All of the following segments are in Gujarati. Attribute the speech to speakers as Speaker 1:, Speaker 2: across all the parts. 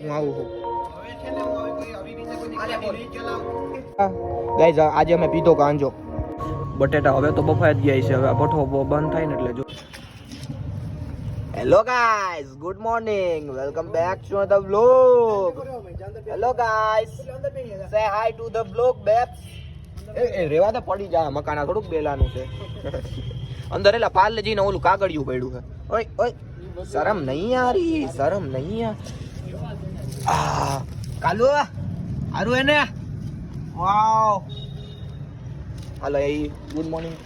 Speaker 1: હું આવું છું. ગાઈઝ આજે અમે પીધો કાંજો બટેટા હવે તો બફાઈ જ ગયા છે. હવે આ ભઠ્ઠો બંધ થાય ને એટલે જો. Hello guys good morning welcome back to the vlog hello guys say hi to the vlog babes એ રેવા દે પડી જાય મકાના થોડુંક બેલાનું છે. અંદર એલા પાર્લેજીને ઓલું કાગળિયું પડ્યું છે. ઓય ઓય. શરમ નહીં યારી શરમ નહીં આ. કાલુ, હારું એને? વાવ. હાલો, એ ગુડ મોર્નિંગ.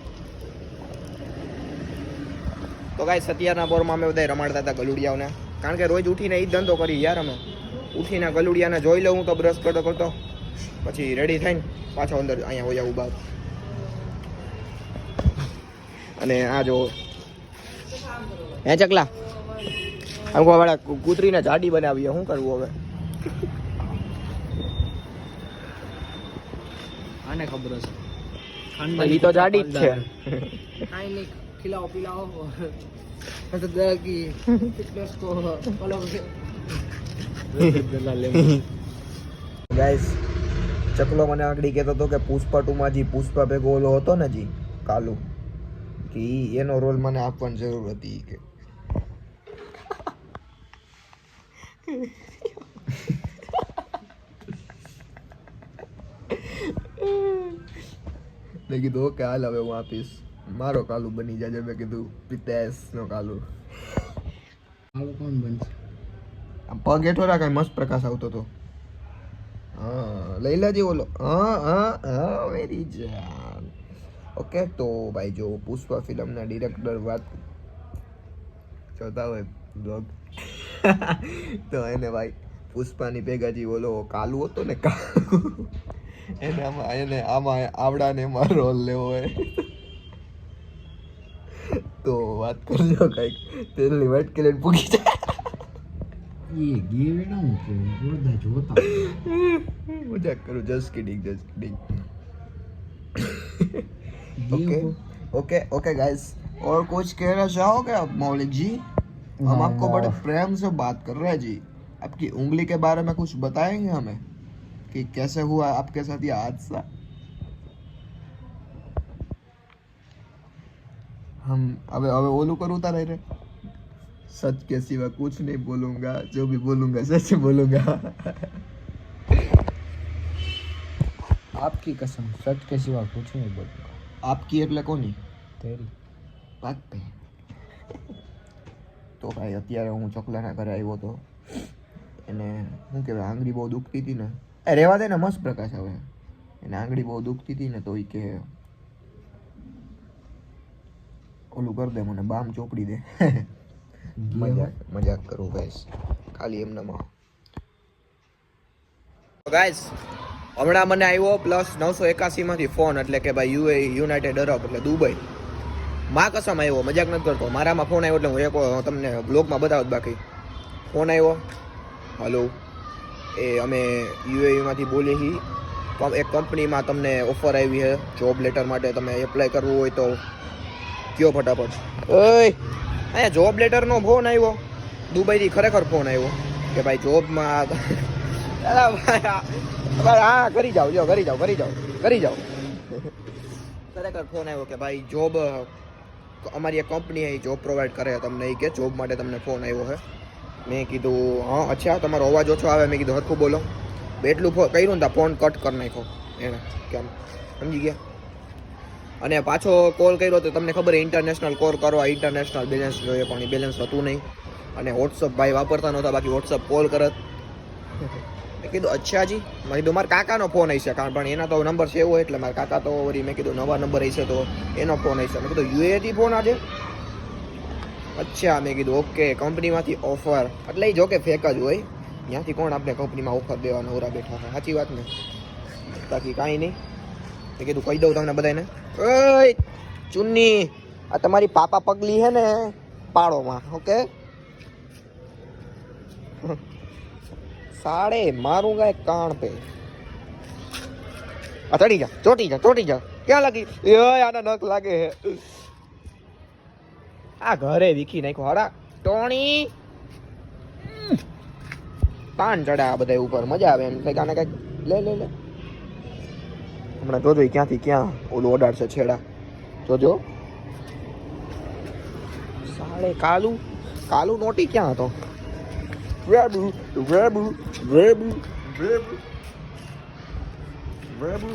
Speaker 1: તો કાંઈ સત્યારના બોરમાં અમે બધા રમાડતા હતા ગલુડિયાઓને. કારણ કે રોજ ઉઠીને એ જ ધંધો કરી યાર અમે. ઉઠીને ગલુડિયાને જોઈ લઉં તો બ્રશ કરતો કરતો. પછી રેડી થઈને પાછો અંદર અહીંયા હોય ઊભા અને આ જો. હે ચકલા? આમ વાળા કૂતરીને જાડી બનાવીએ, શું કરવું હવે?
Speaker 2: આને ખબર હશે.
Speaker 1: ઠંડી તો જાડી જ છે.
Speaker 2: કાઈ નહીં ખિલાઓ
Speaker 1: પીલાઓ. ચકલો મને આગળ કેતો હતો કે પુષ્પા ટુમાં જી પુષ્પા ભેગો ઓલો હતો ને જી કાલુ કે એનો રોલ મને આપવાની જરૂર હતી કે. મેં કીધું ઓકે હાલ હવે હું આપીશ. મારો કાલુ બની જાજે મેં કીધું પિતેશ નો કાલુ.
Speaker 2: આવું કોણ બનશે?
Speaker 1: આમ પગ હેઠો રાખ મસ્ત પ્રકાશ આવતો હતો હા લઈ લેજે ઓલો. હા હા હા વેરી જાન ઓકે તો ભાઈ જો પુષ્પા ફિલ્મના ડિરેક્ટર વાત જોતા હોય બ્લોગ તો એને ભાઈ પુષ્પાની ભેગા જે ઓલો કાલુ હતો ને કાલુ. એને આમાં એને આમાં આવડાને એમાં રોલ લેવો હોય તો વાત કરજો કંઈક તેલની વાટકી લઈને પૂગી જાય
Speaker 2: એ ગેમ એના હું કે બધા જોતા
Speaker 1: मजाक करो जस्ट किडिंग जस्ट किडिंग
Speaker 2: ये
Speaker 1: ओके
Speaker 2: वो-
Speaker 1: ओके ओके गाइस और कुछ कहना चाहोगे आप मौलिक जी हम आपको बड़े प्रेम से बात कर रहे हैं जी आपकी उंगली के बारे में कुछ बताएंगे हमें कि कैसे हुआ आपके साथ ये हादसा हम अबे अबे ओलू कर उतार रहे सच के सिवा कुछ नहीं बोलूंगा जो भी बोलूंगा सच बोलूंगा
Speaker 2: आपकी कसम सच के सिवा कुछ नहीं बोलूंगा
Speaker 1: आपकी એટલે કોની
Speaker 2: तेरी
Speaker 1: વાત પે તો ભાઈ અત્યારે હું ચકલાના ઘરે આવ્યો તો એને શું કહેવાય આંગળી બહુ દુખતી હતી ને એ રહેવા દે ને મસ્ત પ્રકાશ આવે. એને આંગળી બહુ દુખતી હતી ને તો એ કે ઓલું કરી દે મને બામ ચોપડી દે. મજાક. મજાક કરું ગાઈસ. ખાલી એમનામાં. ગાઈસ હમણાં મને આવ્યો પ્લસ નવસો એકાસીમાંથી ફોન એટલે કે ભાઈ યુએ યુનાઇટેડ અરબ એટલે દુબઈ. માં કસમ આવ્યો મજાક નથી કરતો. મારામાં ફોન આવ્યો એટલે હું એક તમને બ્લોગમાં બતાવું બાકી. ફોન આવ્યો હલો એ અમે યુએઈમાંથી બોલીએ છીએ. એક કંપનીમાં તમને ઓફર આવી છે જોબ લેટર માટે તમે એપ્લાય કરવું હોય તો કયો ફટાફટ. ઓય, અહીંયા જોબ લેટરનો ફોન આવ્યો. દુબઈથી ખરેખર ફોન આવ્યો. કે ભાઈ જોબમાં હા, કરી જાઓ, જો, કરી જાઓ કરી જાઓ કરી જાઓ. ખરેખર ફોન આવ્યો કે ભાઈ જોબ અમારી એક કંપની જોબ પ્રોવાઈડ કરે તમને એ કે જોબ માટે તમને ફોન આવ્યો છે. મેં કીધું, હા, અચ્છા, તમારો અવાજ ઓછો આવે. મેં કીધું, હરખું બોલો. એટલું કર્યું ને ફોન કટ કરી નાખ્યો એણે કેમ સમજી ગયા. અને પાછો કોલ કર્યો તો તમને ખબર ઇન્ટરનેશનલ કોલ કરવા ઇન્ટરનેશનલ બેલેન્સ જોઈએ, પણ એ બેલેન્સ હતું નહીં. અને વોટ્સઅપ ભાઈ વાપરતા નહોતા, બાકી વોટ્સઅપ કોલ કરત મેં કીધું, અચ્છા જી. મેં કીધું, મારા કાકાનો ફોન હશે કારણ પણ એના તો નંબર છે એવો, એટલે મારા કાકા તો વળી મેં કીધું, નવા નંબર હશે તો એનો ફોન હશે મેં કીધું, યુએથી ફોન આજે? અચ્છા, મેં કીધું ઓકે કંપનીમાંથી ઓફર એટલે એ જો કે ફેક જ હોય. ત્યાંથી કોણ આપણે કંપનીમાં ઓફર દેવા નવરા બેઠા છે સાચી વાત ને? બાકી કાંઈ નહીં. મેં કીધું, કહી દઉં તમને બધાને ઓય, ચુન્ની, આ તમારી પાપા પગલી છે ને, પાડોમાં ઓકે સાડે, મારું ગાય કાણ પે. આ ચડી જા, ચોટી જા ચોટી જા. ક્યાં લાગી? આના નખ લાગે હે. આ ઘરે વીખી નાખ્યો. હરા, ટોણી. પાન ચડે આ બધા ઉપર. મજા આવે એમ. કંઈક આને કંઈક લે લે લે. હમણાં જોજો ક્યાંથી ક્યાં ઓલું ઓડાડશે છેડા. જોજો. સાડે કાલુ. કાલુ નોટી ક્યાં હતો? રેબુ રેબુ રેબુ રેબુ રેબુ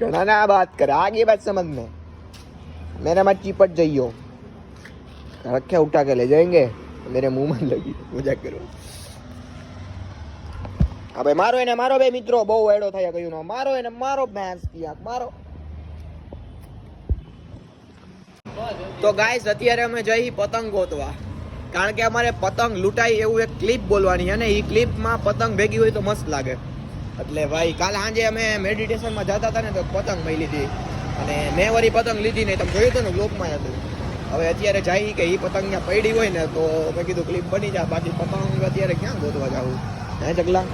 Speaker 1: घना ना बात कर आगे बात समझ में मेरा मत चिपट जाइयो रखे उठा के ले जाएंगे मेरे मुंह में लगी मजाक करो હવે મારો એને મારો બે મિત્રો બહુ એડો થયા કયું નો મારો એને મારો ભેંસ કિયા મારો તો ગાઈસ અત્યારે અમે જઈ પતંગ ગોતવા કારણ કે અમારે પતંગ લૂંટાઈ એવું એક ક્લિપ બોલવાની અને એ ક્લિપમાં પતંગ ભેગી હોય તો મસ્ત લાગે. એટલે ભાઈ, કાલ સાંજે અમે મેડિટેશનમાં જતા હતા ને તો પતંગ મળી લીધી. અને મેં વળી પતંગ લીધી નહીં. તમે જોયું હતું ને બ્લોકમાં હતું હવે અત્યારે જાય કે એ પતંગ ત્યાં પડી હોય ને તો મેં કીધું ક્લિપ બની જાય બાકી પતંગ અત્યારે ક્યાં ગોતવા જાવું? હે ચગલા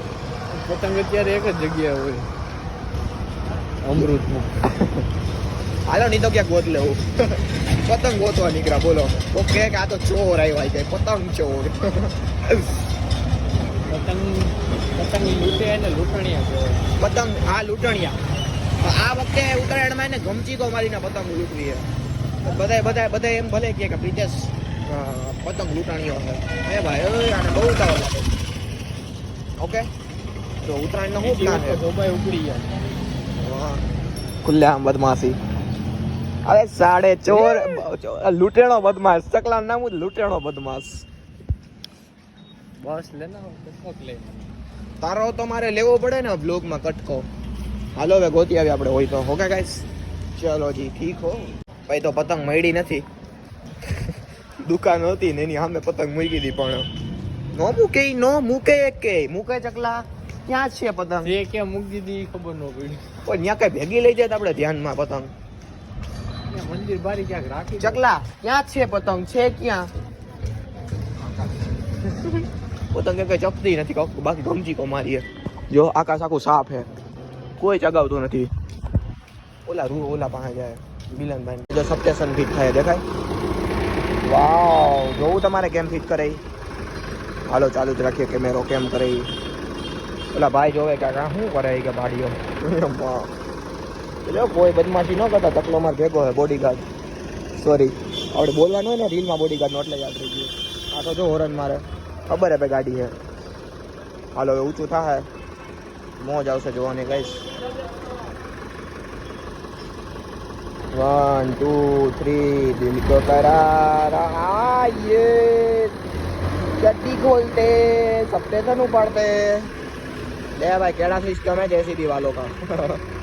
Speaker 2: પતંગ અત્યારે એક જ જગ્યાએ હોય. અમૃત
Speaker 1: હાલો નહીં તો ક્યાંક ગોત લેવું. પતંગ ગોતવા નીકળ્યા બોલો. તો કે આ તો ચોર આવ્યા કે પતંગ ચોર.
Speaker 2: પતંગ પતંગ લૂંટે ને લૂંટણીયા
Speaker 1: પતંગ આ લૂંટણિયા. આ વખતે ઉત્તરાયણમાં એને ગમચીકો મારીને પતંગ લૂંટવી છે. બધા બધા બધા એમ ભલે કે પ્રિતેશ પતંગ લૂંટાણીઓ છે. એ ભાઈ આને બહુ ઉતાવળ લાગે ઓકે? તો ઉત્તરાયણનો શું પ્લાન છે?
Speaker 2: ભાઈ ઉપડી જાય
Speaker 1: ખુલ્લે આમ બદમાશી. અરે સાડે ચોર લૂંટેણો બદમાશ. ચકલા નામ જ લૂંટેણો બદમાશ.
Speaker 2: બસ લે લે
Speaker 1: તારો તો મારે લેવો પડે ને બ્લોગમાં કટકો. હાલો હવે ગોતી આવી આપણે હોય તો. Okay guys? ચલો જી ઠીક હો. ભાઈ તો પતંગ મળી નથી. દુકાન હતી ને એની સામે પતંગ મૂકી હતી પણ. નો મૂકે નો મૂકે કે? મૂકે ચકલા? ક્યાં છે પતંગ?
Speaker 2: એ કે મૂકી દીધી ખબર ન પડી.
Speaker 1: પણ ત્યાં કઈ ભેગી લઈ જાય તો આપણે ધ્યાનમાં પતંગ.
Speaker 2: મંદિર બારી ક્યાંક રાખી
Speaker 1: ચકલા ક્યાં છે પતંગ છે ક્યાં પતંગ કઈ ચપતી નથી કાકુ બાકી ગમજી કો મારીએ જો આકાશ આખું સાફ હે કોઈ ચગાવતું નથી ઓલા રૂ ઓલા પાસે જાય મિલનભાઈ જો સપ્ટેશન ફિટ થાય દેખાય વાવ જોવું તમારે કેમ ફિટ કરે ઈ? હાલો ચાલુ જ રાખીએ કેમેરો કેમ કરે ઈ. ઓલા ભાઈ જોવે કે આ શું કરે ઈ કે ભાડીઓ જો કોઈ બદમાશી ન કરતા તકલો માર ભેગો હે બોડીગાર્ડ સોરી આપણે બોલવાનું હોય ને રીલમાં બોડીગાર્ડ નો એટલે યાદ રહી ગયું. આ તો જો હોરન મારે. ખબર હે ગાડી હે. હાલો, હવે ઊંચું થાય મોજ આવશે જોવાની કઈશ વન ટુ થ્રી દિલ કો કરાર. આયે ચટ્ટી ખોલતે સપ્ટેશન ઉપાડતે. લે ભાઈ કેળા સિસ્ટમ હે જેસીબી વાલો કા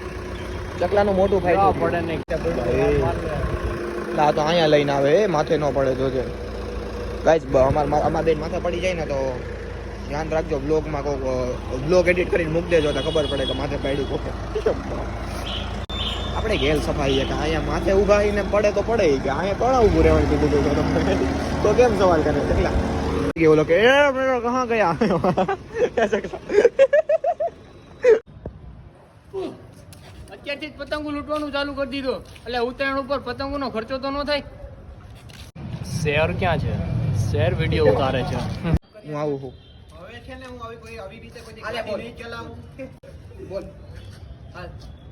Speaker 1: ચકલાનું મોટું ફાઈટ
Speaker 2: પડે ને
Speaker 1: આ તો અહીંયા લઈને આવે એ માથે ન પડે જોજે ગાઈસ અમાર અમાર બેન માથે પડી જાય ને તો ધ્યાન રાખજો બ્લોગમાં કોઈક બ્લોગ એડિટ કરીને મૂકી દેજો તો ખબર પડે કે માથે પડ્યું કોકે. આપણે ઘેલ સફાઈ કે અહીંયા માથે ઊભા ને પડે તો પડે કે અહીંયા પણ ઊભું રહેવાનું કીધું તો? કેમ સવાલ કરે? ચકલા. ઓલો કે કહા ગયા.
Speaker 2: અત્યારથી જ પતંગો લૂંટવાનું ચાલુ કરી દીધું. એટલે ઉત્તરાયણ ઉપર પતંગોનો ખર્ચો તો ન થાય. શેર ક્યાં છે? શેર વીડિયો ઉતારે છે.
Speaker 1: હું આવું છું.
Speaker 2: હવે છે ને હું આવી કોઈ આવી રીતે કોઈ. ચલાવું.
Speaker 1: બોલ.
Speaker 2: હાલ.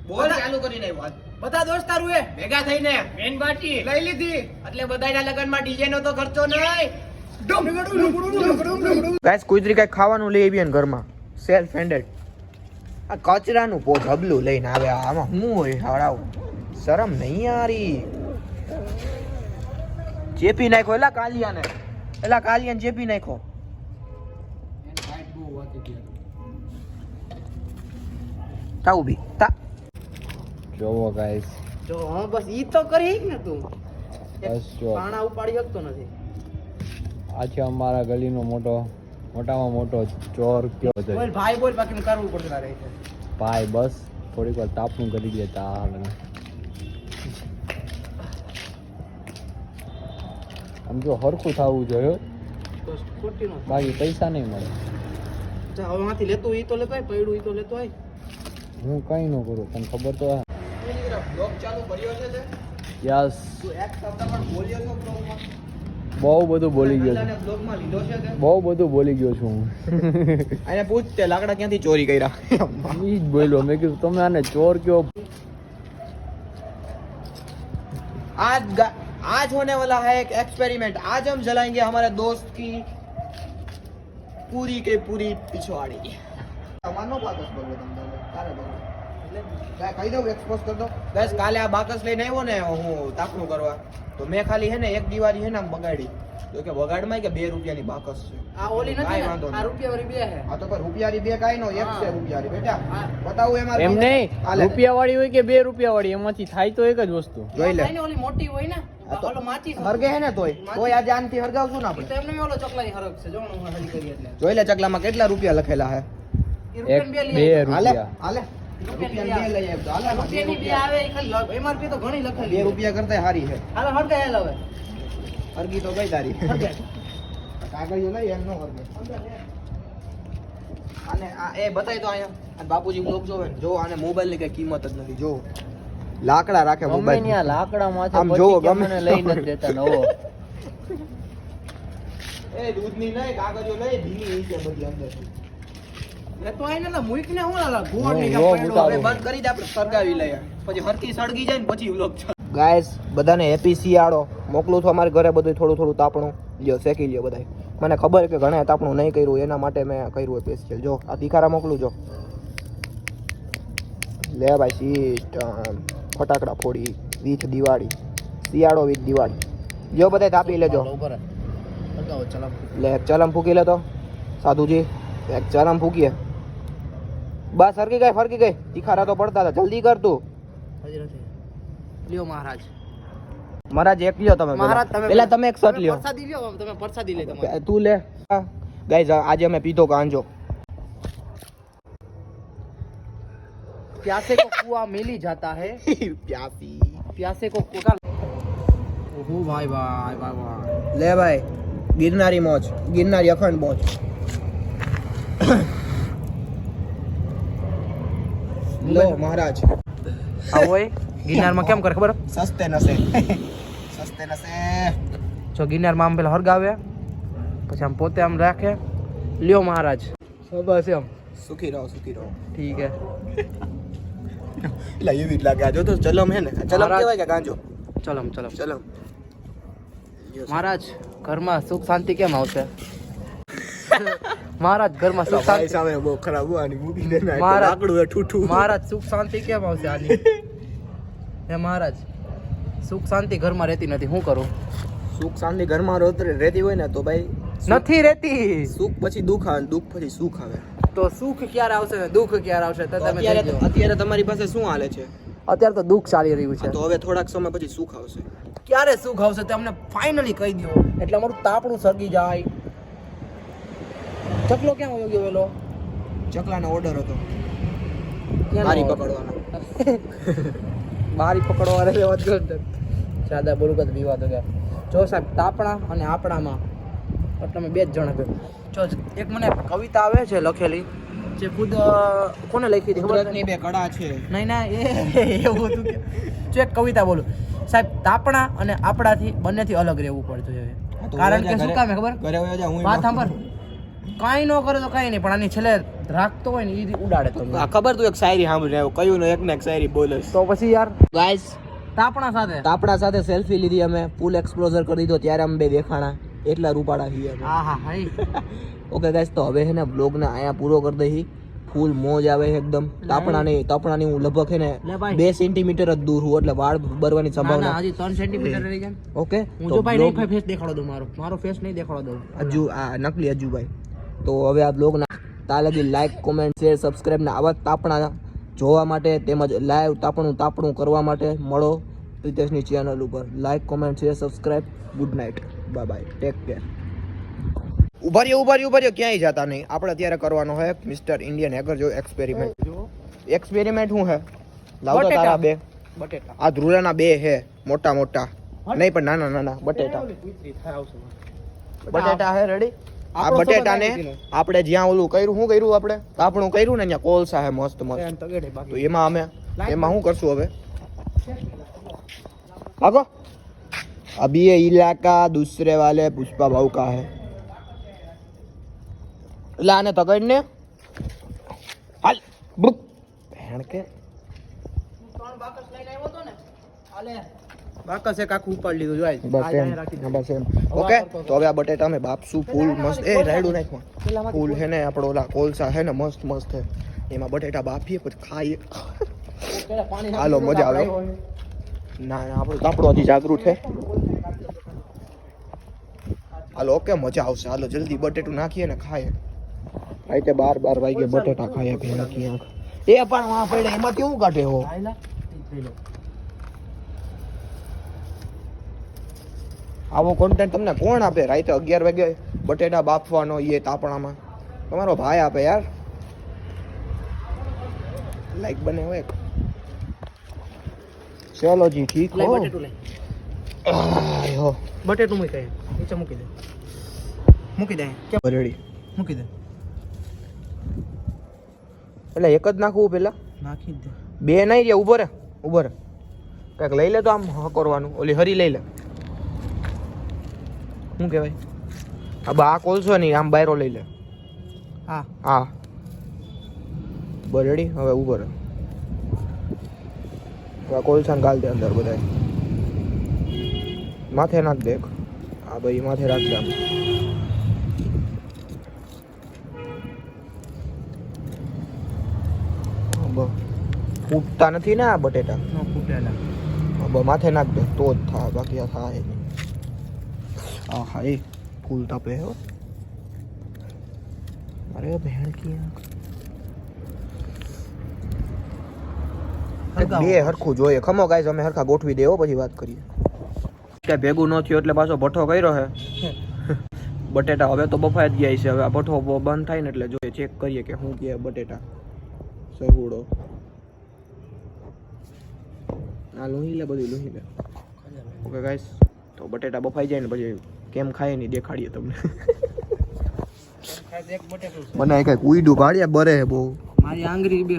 Speaker 1: બોલ. ચાલુ કરીને હાલ.
Speaker 2: બધા દોસ્તારું એ? ભેગા થઈને. Main party. લઈ લીધી.
Speaker 1: એટલે બધાના લગનમાં ડીજે નો તો ખર્ચો નહીં. ગાઈસ કુતરી કઈ ખાવાનું લઈ આવીએ ઘરમાં. સેલ્ફ હેન્ડેડ આ કચરાનું પો ઢબલું લઈને આવે આમાં શું હોય હાડાવ શરમ નહીં આરી ચેપી નાખો એલા કાલિયાને? એલા કાલિયાને ચેપી નાખો તા ઊભી તા.
Speaker 3: જોવો ગાઈસ
Speaker 2: જો હા બસ ઈ તો કરી ને તું?
Speaker 3: બસ જો.
Speaker 2: પાણા ઉપાડી શકતો નથી.
Speaker 3: આ છે અમારા ગલીનો મોટો મોટામાં મોટો ચોર કયો છે
Speaker 2: બોલ ભાઈ બોલ બાકી કરવું પડશે તારે
Speaker 3: ભાઈ બસ થોડીક વાર તાપણું કરી દેતા હાલ આમ જો હરખું થવું જોઈએ બાકી પૈસા નહીં મળે.
Speaker 2: હવે માંથી લેતો ઈ તો લેતો આય પડ્યું તો લેતો
Speaker 3: હું કઈ ન કરું તને ખબર તો
Speaker 1: બ્લોગ ચાલુ કર્યો છે
Speaker 3: યસ
Speaker 1: તું એક શબ્દ પણ બોલ્યો છો બ્લોગમાં
Speaker 3: બહુ બધું બોલી ગયો
Speaker 1: પહેલાને
Speaker 3: છું
Speaker 1: બ્લોગમાં લીધો છે તે
Speaker 3: બહુ બધું બોલી ગયો છું હું
Speaker 1: એને પૂછ તે લાકડા ક્યાંથી ચોરી કર્યા
Speaker 3: ઈ જ બોલ્યો મેં કીધું તમે આને ચોર કયો
Speaker 1: आज गा- आज होने वाला है एक एक्सपेरिमेंट आज हम जलाएंगे हमारे दोस्त की पूरी के पूरी पिछवाड़ी તમારનો બાકસ બગડે તમને તારે બગડે એટલે કાંઈ કહી દઉં એક્સપોઝ કરી બસ કાલે આ બાકસ લઈને આવ્યો ને હું તાપણું કરવા. તો મેં ખાલી હે ને એક દિવાળી હે ને આમ બગાડી. તો કે બગાડમાં કે બે રૂપિયાની બાકસ છે.
Speaker 2: આ ઓલી નથી
Speaker 1: વાંધો
Speaker 2: આ રૂપિયાવાળી બે હે.
Speaker 1: આ તો પર રૂપિયાની બે કાઈ નો એક છે. રૂપિયાની બેટા. બતાવું એમાં
Speaker 3: એમ નહીં રૂપિયાવાળી હોય કે બે રૂપિયાવાળી એમાંથી થાય તો એક જ વસ્તુ.
Speaker 1: જોઈ લે.
Speaker 2: ઓલી મોટી હોય ને
Speaker 1: આ તો
Speaker 2: ઓલો માચીસ
Speaker 1: હરગે હે ને તોય. તોય આજે આનથી હરગાવશું ને આપણે.
Speaker 2: તો એમને મેં ઓલો ચોકલાની હરખ છે જો હું હરી કરી એટલે.
Speaker 1: જોઈ લે ચકલામાં કેટલા રૂપિયા લખેલા હે?
Speaker 3: બે રૂપિયા.
Speaker 1: બે રૂપિયા. કરતા છે. તો તારી. કાગળિયો લઈ એમ નો અને આ એ બતાય તો અહીંયા. બાપુજી બ્લોગ જોવે જો આને મોબાઈલની કઈ કિંમત જ નથી જો. લાકડા રાખે મોબાઈલ
Speaker 3: લાકડા માથે
Speaker 1: આમ
Speaker 3: પછી
Speaker 1: ગમે.
Speaker 3: લઈ નથી દેતા નવો.
Speaker 1: એ દૂધની નહીં કાગળિયો નહીં ભીની છે બધી અંદર.
Speaker 2: તો આઈને લા મુઈક હું લા ગોળની
Speaker 3: વો
Speaker 2: કાંઈ
Speaker 3: ઉતારો.
Speaker 1: હવે બંધ કરી દે આપણે સળગાવી લઈએ. પછી હરકી સળગી જાય ને પછી વ્લોગ ગાઈસ બધાને હેપી શિયાળો. મોકલું છું અમારે ઘરે બધું થોડું થોડું તાપણું. લ્યો શેકી લ્યો બધાય. મને ખબર કે ઘણા તાપણું નહીં કર્યું એના માટે મેં કર્યું સ્પેશિયલ જો આ તીખારા મોકલું જો. લે ભાઈ સિસ્ટમ ફટાકડા ફોડી વિથ દિવાળી. શિયાળો વિથ દિવાળી. જો બધાય તાપી લેજો. લે એક ચલમ ફૂકી લે તો. સાધુજી એક ચલમ ફૂકીએ. બસ હરકી ગઈ ફરકી ગઈ તીખારા તો પડતા હતા જલ્દી કર તું
Speaker 2: હજી નથી લ્યો મહારાજ
Speaker 1: મહારાજ એક લ્યો તમે
Speaker 2: મહારાજ
Speaker 1: પહેલા.
Speaker 2: તમે
Speaker 1: પહેલા તમે એક શર્ટ લ્યો
Speaker 2: પ્રસાદી લ્યો આમ તમે પ્રસાદી લે તમારે
Speaker 1: તું લે ગાઈઝ આજે અમે પીધો ગાંજો
Speaker 2: प्यासे को कुआ मिल ही जाता है
Speaker 1: પ્યાસી
Speaker 2: प्यासे को कुआ ओहो भाई भाई भाई भाई
Speaker 1: લે ભાઈ ગિરનારી મોજ ગિરનારી અખંડ મોજ લો મહારાજ.
Speaker 2: હોય ગિરનારમાં કેમ કરે ખબર?
Speaker 1: સસ્તે નસે. સસ્તે નસે.
Speaker 2: જો ગિરનારમાં આમ પેલા હરગાવે પછી આમ પોતે આમ રાખે. લ્યો મહારાજ. બસ એમ.
Speaker 1: સુખી રહો સુખી રહો.
Speaker 2: ઠીક હે.
Speaker 1: એટલે એવી જ લાગે. આ જો તો ચલમ હે ને. ચલમ. કહેવાય કે ગાંજો?
Speaker 2: ચલમ ચલમ.
Speaker 1: ચલમ.
Speaker 2: મહારાજ ઘરમાં સુખ શાંતિ કેમ આવશે? મહારાજ ઘરમાં સુખ શાંતિ
Speaker 1: સામે બહુ ખરાબ આની મૂકી દે
Speaker 2: મહારાજ.
Speaker 1: લાકડું હે ઠૂઠું.
Speaker 2: મહારાજ સુખ શાંતિ કેમ આવશે આની? હે મહારાજ સુખ શાંતિ ઘરમાં રહેતી નથી. શું કરું?
Speaker 1: સુખ શાંતિ ઘરમાં રહેતી હોય ને તો ભાઈ
Speaker 2: નથી રહેતી.
Speaker 1: સુખ પછી દુઃખ આવે દુઃખ પછી સુખ આવે.
Speaker 2: તો સુખ ક્યારે આવશે ને દુઃખ ક્યારે આવશે તો તમે
Speaker 1: અત્યારે તમારી પાસે શું હાલે છે?
Speaker 2: અત્યારે તો દુઃખ ચાલી રહ્યું છે.
Speaker 1: તો હવે થોડાક સમય પછી સુખ આવશે.
Speaker 2: ક્યારે સુખ આવશે તે અમને ફાઇનલી કહી દો એટલે અમારું તાપણું સળગી જાય. ચકલો કેમ વયો ગયો વેલો
Speaker 1: ચકલાનો ઓર્ડર હતો? બારી પકડવાનો.
Speaker 2: બારી પકડવા રે વાત કર સાદા બોલું વિવાદ ગયા. જો સાહેબ તાપણા અને આપણામાં. અમે બે જ જણા જો એક મને કવિતા આવે છે લખેલી જે ખુદ કોને લખી હતી ખબર?
Speaker 1: બે કળા છે.
Speaker 2: નહીં ના એ એવું હતું કે જો એક કવિતા બોલું. સાહેબ તાપણા અને આપણાથી બંનેથી અલગ રહેવું પડતું છે કારણ કે શું કામ ખબર?
Speaker 1: ઘરે હું
Speaker 2: વાત સાંભળ. કાંઈ ન કરે તો કાંઈ નહીં પણ આની છેલ્લે રાખતો હોય ને એ ઉડાડે તો.
Speaker 1: આ ખબર તું એક શાયરી સાંભળી આવ્યો કયું ને એક ને એક શાયરી બોલે
Speaker 2: તો પછી યાર
Speaker 1: ગાઈસ
Speaker 2: તાપણા સાથે.
Speaker 1: તાપણા સાથે સેલ્ફી લીધી અમે ફૂલ એક્સપ્લોઝર કરી દીધો ત્યારે અમે બે દેખાણા એટલા રૂપાળા છીએ
Speaker 2: હા હા હા
Speaker 1: ઓકે ગાઈસ તો હવે છે ને બ્લોગ ને અહીંયા પૂરો કરી દઈ. ફૂલ મોજ આવે છે એકદમ. તાપણા નહીં તાપણાની હું લગભગ
Speaker 2: છે
Speaker 1: ને બે સેન્ટીમીટર જ દૂર હું એટલે વાળ બરવાની સંભાવના.
Speaker 2: હજી ત્રણ સેન્ટીમીટર રહી જાય
Speaker 1: ઓકે
Speaker 2: હું જો ભાઈ નહીં ફેસ દેખાડો દઉં મારો. મારો ફેસ નહીં દેખાડો દઉં.
Speaker 1: અજુ આ નકલી અજુભાઈ. તો હવે આ બ્લોગના તાલગી લાઈક કોમેન્ટ શેર સબસ્ક્રાઈબને આવા તાપણા જોવા માટે તેમજ લાઈવ તાપણું તાપણું કરવા માટે મળો પ્રિતેશની ચેનલ ઉપર. Like comment share subscribe good night bye bye take care ઊભા રહ્યો ઊભા રહ્યો ઊભા રહ્યો. ક્યાંય જતા નહીં. આપણે અત્યારે કરવાનો હે મિસ્ટર ઇન્ડિયન હેકર જો એક્સપેરિમેન્ટ એક્સપેરિમેન્ટ શું છે
Speaker 2: લાવો
Speaker 1: તારા બે.
Speaker 2: બટેટા.
Speaker 1: આ ધ્રુરાના બે હે મોટા મોટા નહીં પણ નાના નાના બટેટા. બટેટા હે રેડી આ
Speaker 2: બટેટા ને
Speaker 1: આપણે જ્યાં ઓલું કર્યું શું કર્યું આપણે? આપણું કર્યું ને ત્યાં કોલસા હે મસ્ત મસ્ત.
Speaker 2: તો
Speaker 1: એમાં અમે એમાં શું કરશું હવે? આગો. અભી એ ઇલાકા દૂસરે વાલે પુષ્પા ભાવ કા હે. એટલે આને તગડને હાલ. બુક ભેણ કે.
Speaker 2: ત્રણ બાકસ લઈને આવ્યો તો ને હાલે બાકસ એક આખું ઉપાડી લીધું જો આજ.
Speaker 1: બસ
Speaker 2: આજ
Speaker 1: એમ
Speaker 2: અહીંયા રાખી દીધું.
Speaker 1: બસ એમ.
Speaker 2: હવે
Speaker 1: ઓકે
Speaker 2: વાપરતો
Speaker 1: તો હવે આ બટેટા અમે બાપસું ફૂલ મસ્ત એ રાયડું નાખમાં
Speaker 2: પેલામાંથી
Speaker 1: ફૂલ હે ને આપણો ઓલા કોલસા હે ને મસ્ત મસ્ત હે. એમાં બટેટા બાફીએ પછી ખાઈએ.
Speaker 2: પેલા પાણી નાખી
Speaker 1: હાલો,
Speaker 2: દીધું
Speaker 1: મજા આવે.
Speaker 2: તો આપણે
Speaker 1: ના ના આપણું તો આપણું હજી જાગૃત છે. હાલો ઓકે મજા આવશે. હાલો જલ્દી બટેટું નાખીએ ને ખાઈએ. રાતે બાર બાર વાગે બટેટા ખાઈએ ભેણ ક્યાંક. એ પણ વાં પડે એમાં કેવું કાઢે હો? આવો કોન્ટેન્ટ તમને કોણ આપે? રાતે અગિયાર વાગે બટેટા બાફવાનો એ તાપણામાં. તમારો ભાઈ આપે યાર. લાઈક બને હોય ચલો જી ઠીક હો. આય.
Speaker 2: બટેટું મૂકી દે. નીચે મૂકી દે. મૂકી દે. કે
Speaker 1: બરડી
Speaker 2: મૂકી દે.
Speaker 1: એટલે એક જ નાખવું પેલા?
Speaker 2: નાખી દે.
Speaker 1: બે નહીં રે ઊભો રે ઊભો રે. કંઈક લઈ લે તો આમ કરવાનું ઓલી હરી લઈ લે. શું કહેવાય? આ બા કોલસો નહીં આમ બાયરો લઈ લે.
Speaker 2: હા.
Speaker 1: હા. બરેડી હવે ઊભો રહે. હવે કોલસાન ગાલ દે અંદર બધા માથે નાખ દેખ. આ ભાઈ માથે રાખ દે ફૂટતા નથી ને આ બટેટા?
Speaker 2: ફૂટેલા
Speaker 1: માથે નાખ દે તો જ થાય બાકી આ થાય નહીં. આ હા એ ફૂલ તાપે હો અરે ભેણ બે હરખું જોઈએ. ખમો ગાઈઝ અમે હરખા ગોઠવી દેવો પછી વાત કરીએ. કે ભેગું ન થયું એટલે પાછો ભઠ્ઠો કર્યો છે બટેટા હવે તો બફાઈ જ ગયા છે. હવે આ ભઠ્ઠો બંધ થાય ને એટલે જોઈએ ચેક કરીએ કે શું કે બટેટા. સગુડો. આ લોહી લે બધું લોહી લે. ઓકે ગાઈસ તો બટેટા બફાઈ જાય ને પછી કેમ ખાય નહીં દેખાડીએ તમને. મને કંઈક ઉઈડું પાડ્યા બરે બહુ
Speaker 2: મારી આંગળી બે